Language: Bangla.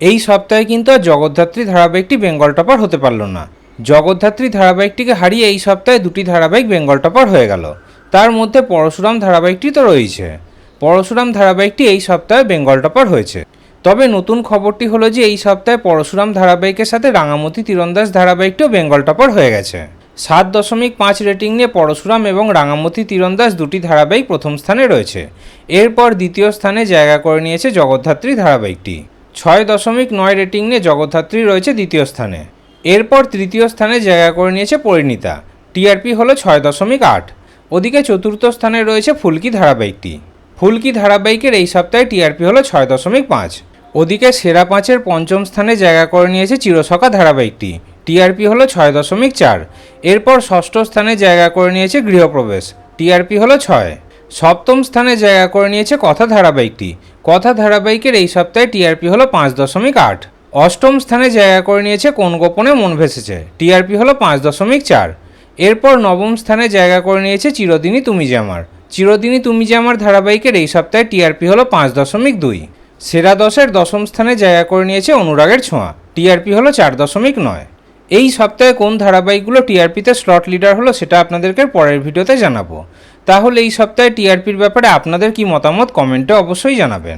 এই সপ্তাহে কিন্তু আর জগদ্ধাত্রী ধারাবাহিকটি বেঙ্গল টপার হতে পারল না। জগদ্ধাত্রী ধারাবাহিকটিকে হারিয়ে এই সপ্তাহে দুটি ধারাবাহিক বেঙ্গল টপার হয়ে গেল। তার মধ্যে পরশুরাম ধারাবাহিকটি তো রয়েছে। পরশুরাম ধারাবাহিকটি এই সপ্তাহে বেঙ্গল টপার হয়েছে। তবে নতুন খবরটি হলো যে এই সপ্তাহে পরশুরাম ধারাবাহিকের সাথে রাঙামতি তীরন্দাজ ধারাবাহিকটিও বেঙ্গল টপার হয়ে গেছে। সাত দশমিক পাঁচ রেটিং নিয়ে পরশুরাম এবং রাঙামতি তীরন্দাজ দুটি ধারাবাহিক প্রথম স্থানে রয়েছে। এরপর দ্বিতীয় স্থানে জায়গা করে নিয়েছে জগদ্ধাত্রী ধারাবাহিকটি। ছয় দশমিক নয় রেটিং নিয়ে জগদ্ধাত্রী রয়েছে দ্বিতীয় স্থানে। এরপর তৃতীয় স্থানে জায়গা করে নিয়েছে পরিণীতা। টিআরপি হলো ছয় দশমিক আট। ওদিকে চতুর্থ স্থানে রয়েছে ফুলকি ধারাবাহিকটি। ফুলকি ধারাবাহিকের এই সপ্তাহে টিআরপি হলো ছয় দশমিক পাঁচ। ওদিকে সেরা পাঁচের পঞ্চম স্থানে জায়গা করে নিয়েছে চিরসখা ধারাবাহিকটি। টিআরপি হলো ছয় দশমিক চার। এরপর ষষ্ঠ স্থানে জায়গা করে নিয়েছে গৃহপ্রবেশ। টিআরপি হলো ছয়। সপ্তম স্থানে জায়গা করে নিয়েছে কথা ধারাবাহিকটি। কথা ধারাবাহিকের এই সপ্তাহে টিআরপি হলো পাঁচ দশমিক আট। অষ্টম স্থানে জায়গা করে নিয়েছে কোন গোপনে মন ভেসেছে? টিআরপি হলো পাঁচ দশমিক চার। এরপর নবম স্থানে জায়গা করে নিয়েছে চিরদিনই তুমি যে আমার। চিরদিনই তুমি যে আমার ধারাবাহিকের এই সপ্তাহে টিআরপি হলো পাঁচ দশমিক দুই। সেরা দশের দশম স্থানে জায়গা করে নিয়েছে অনুরাগের ছোঁয়া। টিআরপি হলো চার দশমিক নয়। এই সপ্তাহে কোন ধারাবাহিকগুলো টিআরপিতে স্লট লিডার হলো সেটা আপনাদেরকে পরের ভিডিওতে জানাব। তাহলে এই সপ্তাহে টিআরপির ব্যাপারে আপনাদের কি মতামত কমেন্টে অবশ্যই জানাবেন।